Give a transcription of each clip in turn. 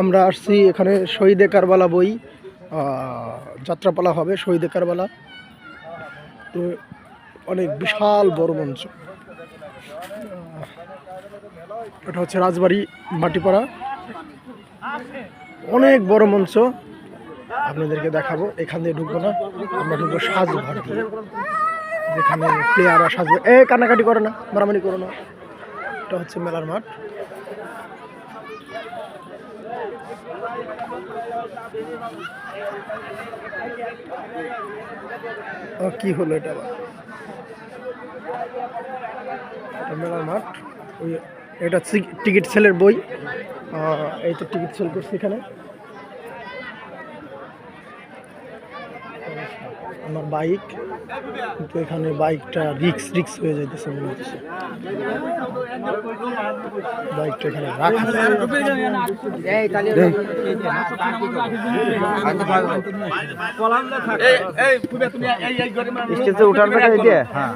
আমরা আসছি এখানে শহীদে কারবালা বই যাত্রাপালা হবে শহীদে কারবালা। তো অনেক বিশাল বড় মঞ্চ। এটা হচ্ছে রাজবাড়ি মাটিপাড়া। অনেক বড় মঞ্চ। আপনাদেরকে দেখাবো, এখান দিয়ে ঢুকবো না। আমরা ঢুকবো সাজঘর দিয়ে। যেখানে প্লেয়াররা সাজবে এ, কান্নাকাটি করে না, মারামারি করো না। এটা হচ্ছে মেলার মাঠ ও, কি হলো এটা? মেলার মাঠ। ওই, এটা টিকিট সেলের বই। এই তো টিকিট সেল করছে এখানে। আমার বাইক কিন্তু এখানে বাইকটা রিক্স রিক্স হয়ে যাইতেছে মনে হচ্ছে। বাইকটা এখানে রাখা স্টেজে উঠার জায়গা এটা হ্যাঁ।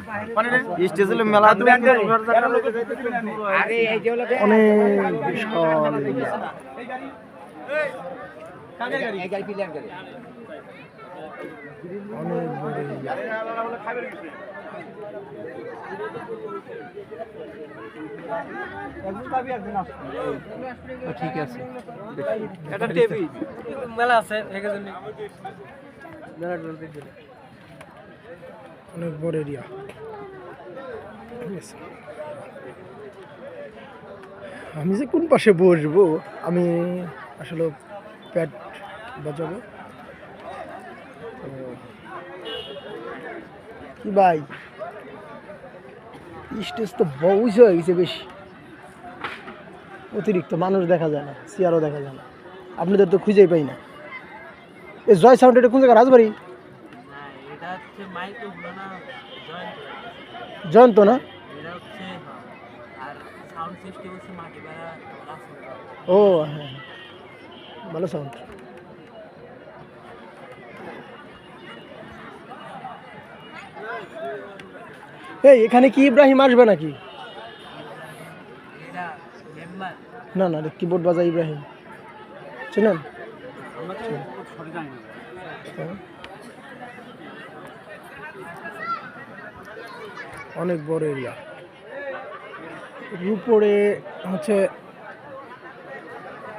স্টেজে মেলা অনেক বিশাল এরিয়া। অনেক বড় এরিয়া। ঠিক আছে। এটা টেবি। মেলা আছে মেলা অনেক বড় এরিয়া আমি যে কোন পাশে বসবো আমি আসলে প্যাট বাজাবো। কি ভাই? স্টেজ তো বউজ হয়ে গেছে বেশি। অতিরিক্ত মানুষ দেখা যায় না, চেয়ারও দেখা যায় না। আপনাদের তো খুঁজেই পাই না। এই জয় সাউন্ড এটা কোন জায়গা রাজবাড়ি? জয়ন্ত না? ও হ্যাঁ হ্যাঁ। ভালো সাউন্ড এই এখানে কি ইব্রাহিম আসবে নাকি? না না কিবোর্ড বাজায় ইব্রাহিম। চিনেন হ্যাঁ। অনেক বড় এরিয়া উপরে হচ্ছে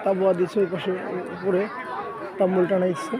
তাবুয়া দিচ্ছে ওই পাশে উপরে। তাম্বুল টানাইছে